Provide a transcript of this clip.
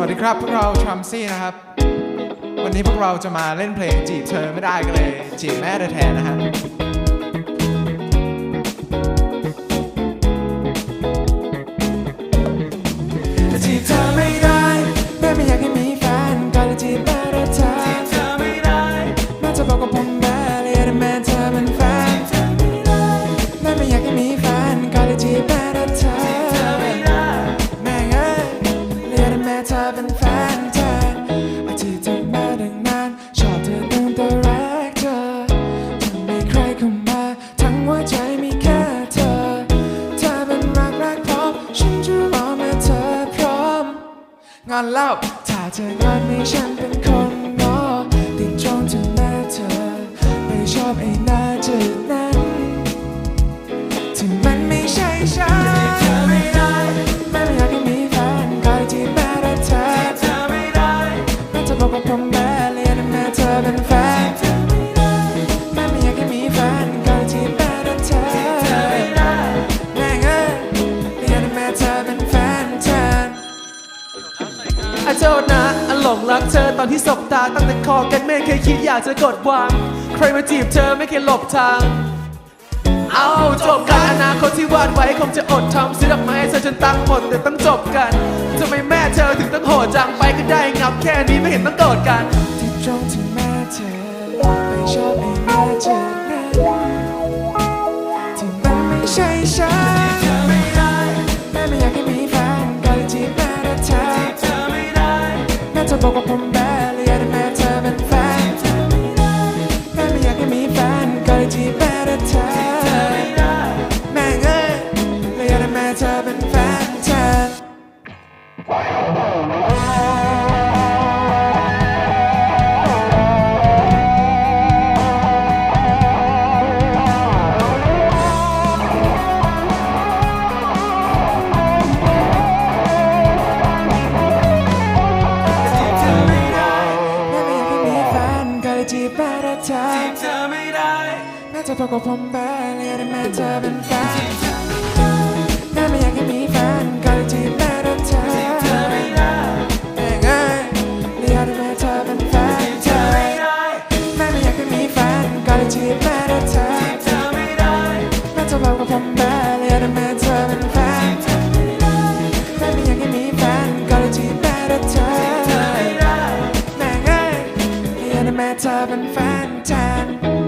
วัสดีครับ พวกเราทรัมซี่นะครับ วันนี้พวกเราจะมาเล่นเพลงจีบเธอไม่ได้ก็เลย จีบแม่แท้ๆนะฮะจะจีบเธอไม่ได้แม่ไม่อยากให้มีแฟนก็เลยจีบแม่ได้เธอจีบเธอไม่ได้แม่จะบอกกับผมแม่เลยอยากได้แม่เธอเป็นแฟนจีบเธอไม่ได้แม่ไม่อยากให้มีแฟนก็เลยจีบแม่ได้เเป็นแฟนเธออาจีบเธอมาดังนานชอบเธอตั้งแต่แรกเจอจะไม่ใครเข้ามาทั้งหัวใจมีแค่เธอเธอเป็นรักแรกพบฉันจะรอเมื่อเธอพร้อม งอนเล่าถ้าเธองอนให้ฉันเป็นคนงอติดจ้องถึงแม่เธอไม่ชอบไอ้หน้าจืด บอกกับผมแม่เลยอยาแม่เธอเป็นแฟนแม่ไม่อยากให้มีแฟนก็เลยจีบแม่ได้เธอแม่เอ้ยเลยอยาแม่เธอเป็นแฟนเธออาโทษนะอันหลงรักเธอตอนที่สบตาตั้งแต่คอกันไม่เคยคิดอยากจะกดวาง ใครมาจีบเธอไม่เคยหลบทาง เอาจบกันอนาคตที่วาดไว้คงจะอดทำซื้อดอกไม้เธอจนตังค์หมดแต่ต้องจบกัน ค่นี้ไม่เห็นต้องโกรธกันที่ตรงที่แม่เธอไม่ชอบไอ้แม่เธอนั้นที่มันไม่ใช่ฉันเธอไม่ได้แม่ไม่อยากให้มีแฟนก็เลยจีบแม่ได้เธอเธอไม่ได้แม่จะบอกว่าผมแม่เลยอยากได้แม่เธอเป็นแฟนเธอไม่ได้แม่ไม่อยากให้มีแฟนก็เลยจีบแม่ได้เธอ จีบแม่ได้เธอจีบเธอไม่ได้แม่จะพอกับผมแม่เลยอยากได้แม่เธอเป็นแฟนจีบเธอไม่ได้แม่ไม่อยากให้มีแฟน matter and fan tan.